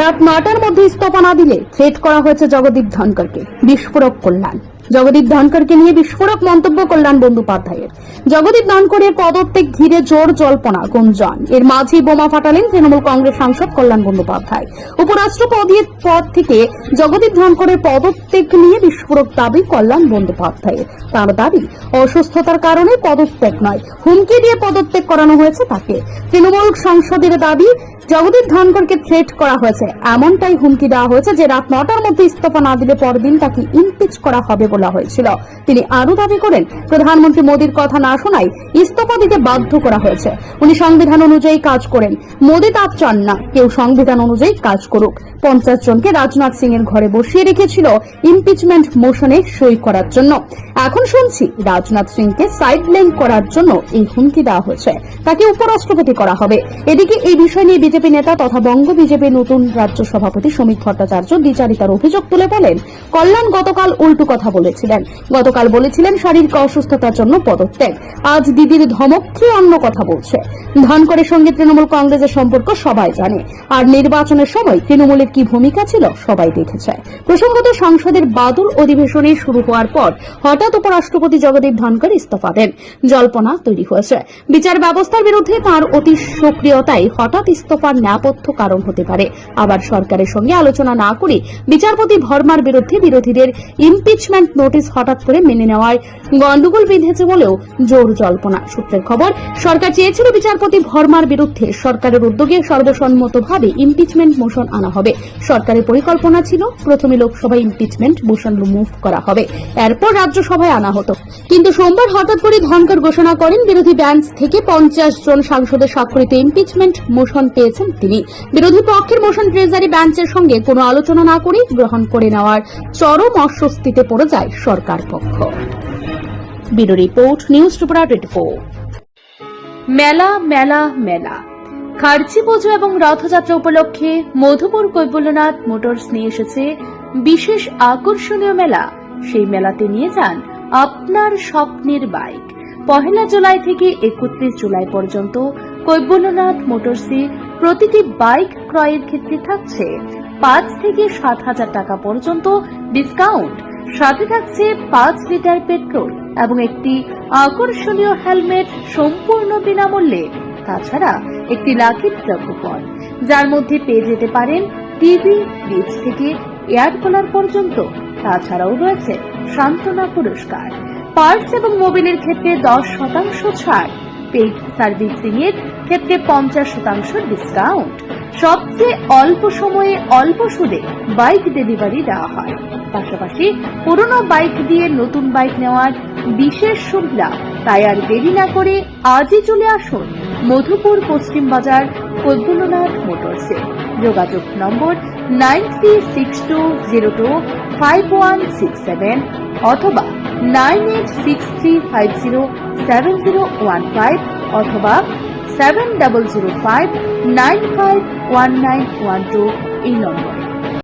রাত নটার মধ্যে ইস্তফা না দিলে থ্রেট করা হয়েছে জগদীপ ধনকরকে। বিস্ফোরক কল্যাণ। জগদীপ ধনকরকে নিয়ে বিস্ফোরক মন্তব্য কল্যাণ বন্দ্যোপাধ্যায়ের। জগদীপ ধনকরের পদত্যাগ ঘিরে জোর জল্পনা গুঞ্জন। এর মাঝেই বোমা ফাটালেন তৃণমূল কংগ্রেস সাংসদ কল্যাণ বন্দ্যোপাধ্যায়। উপরাষ্ট্রপতির পদ থেকে জগদীপ ধনকরের পদত্যাগ নিয়ে বিস্ফোরক দাবি কল্যাণ বন্দ্যোপাধ্যায়ের। তার দাবি, অসুস্থতার কারণে পদত্যাগ নয়, হুমকি দিয়ে পদত্যাগ করানো হয়েছে তাকে। তৃণমূল সংসদের দাবি, জগদীপ ধনকরকে থ্রেট করা হয়েছে। এমনটাই হুমকি দেওয়া হয়েছে যে রাত নটার মধ্যে ইস্তফা না দিলে পরদিন তাকে ইমপিচ করা হবে বলা হয়েছিল। তিনি আরও দাবি করেন, প্রধানমন্ত্রী মোদীর কথা না শোনায় ইস্তফা দিতে বাধ্য করা হয়েছে। উনি সংবিধান অনুযায়ী কাজ করেন। মোদী তাপ চান না। কেউ সংবিধান অনুযায়ী কাজ করুক। পঞ্চাশ জনকে রাজনাথ সিং এর ঘরে বসিয়ে রেখেছিল ইমপিচমেন্ট মোশনে সই করার জন্য। এখন শুনছি রাজনাথ সিংকে সাইডলাইন করার জন্য এই হুমকি দেওয়া হয়েছে। তাকে উপরাষ্ট্রপতি করা হবে। এদিকে এই বিষয় নিয়ে বিজেপি নেতা তথা বঙ্গ বিজেপির নতুন রাজ্য সভাপতি সমীক ভট্টাচার্য দ্বিচারিতার অভিযোগ তুলে বলেন কল্যাণ গতকাল উল্টো কথা বলেছিলেন। গতকাল বলেছিলেন শারীরিক অসুস্থতার জন্য পদত্যাগ। আজ দিদির ধমক খেয়ে অন্য কথা বলছে। ধনকরের সঙ্গে তৃণমূল কংগ্রেসের সম্পর্ক সবাই জানে। আর নির্বাচনের সময় তৃণমূলের কি ভূমিকা ছিল সবাই দেখেছে। প্রসঙ্গত সংসদের বাদল অধিবেশনে শুরু হওয়ার পর হঠাৎ উপরাষ্ট্রপতি জগদীপ ধনকর ইস্তফা দেন। জল্পনা তৈরি হয়েছে। বিচার ব্যবস্থার বিরুদ্ধে তার অতি সক্রিয়তাই হঠাৎ ইস্তফার ন্যাপথ্য কারণ হতে পারে। আবার সরকারের সঙ্গে আলোচনা না করে বিচারপতি ভর্মার বিরুদ্ধে বিরোধীদের ইমপিচমেন্ট নোটিশ হঠাৎ করে মেনে নেওয়ায় গন্ডগোল বিঁধেছে বলেও জোর জল্পনা। সূত্রের খবর, সরকার চেয়েছিল বিচারপতি ভর্মার বিরুদ্ধে সরকারের উদ্যোগে সর্বসম্মতভাবে ইমপিচমেন্ট মোশন আনা হবে। সরকারের পরিকল্পনা ছিল, প্রথমে লোকসভায় ইমপিচমেন্ট মোশন মুভ করা হবে, এরপর রাজ্যসভায় আনা হতো। কিন্তু সোমবার হঠাৎ করে ধনকর ঘোষণা করেন, বিরোধী বেঞ্চ থেকে পঞ্চাশ জন সাংসদের স্বাক্ষরিত ইমপিচমেন্ট মোশন পেয়েছেন তিনি। বিরোধী পক্ষের মোশন ট্রেজারি বেঞ্চের সঙ্গে কোনো আলোচনা না করে গ্রহণ করে নেওয়ার চরম অস্বস্তিতে পড়ে যায় সরকার পক্ষ। রিপোর্ট, নিউজ মেলা মেলা মেলা। খার্চি পুজো এবং রথযাত্রা উপলক্ষে মধুপুর কৈবল্যনাথ মোটরস নিয়ে এসেছে বিশেষ আকর্ষণীয় মেলা। সেই মেলাতে নিয়ে যান আপনার স্বপ্নের বাইক। পহেলা জুলাই থেকে একত্রিশ জুলাই পর্যন্ত কৈবল্যনাথ মোটরসে প্রতিটি বাইক ক্রয়ের ক্ষেত্রে থাকছে পাঁচ থেকে সাত হাজার টাকা পর্যন্ত ডিসকাউন্ট সাথে থাকছে পাঁচ লিটার পেট্রোল এবং একটি আকর্ষণীয় হেলমেট সম্পূর্ণ বিনামূল্যে। তাছাড়া একটি লাকি কুপন যার মধ্যে পেয়ে যেতে পারেন টিভি ফ্রিজ থেকে এয়ার কুলার পর্যন্ত। তাছাড়াও রয়েছে সান্ত্বনা পুরস্কার। পার্টস এবং মোবিলের ক্ষেত্রে দশ শতাংশ ছাড়। পেইড সার্ভিসিং এর ক্ষেত্রে পঞ্চাশ শতাংশ ডিসকাউন্ট সবচেয়ে অল্প সময়ে অল্প সুদে বাইক ডেলিভারি দেওয়া হয়। পাশাপাশি পুরনো বাইক দিয়ে নতুন বাইক নেওয়ার বিশেষ সুবিধা তাই আর দেরি না করে আজই চলে আসুন মধুপুর পশ্চিম বাজার কৈবল্যনাথ মোটরসে। যোগাযোগ number nine three six two zero two five one six seven অথবা nine eight six three five zero seven zero one five অথবা seven double zero five nine five one nine one two এই নম্বরে।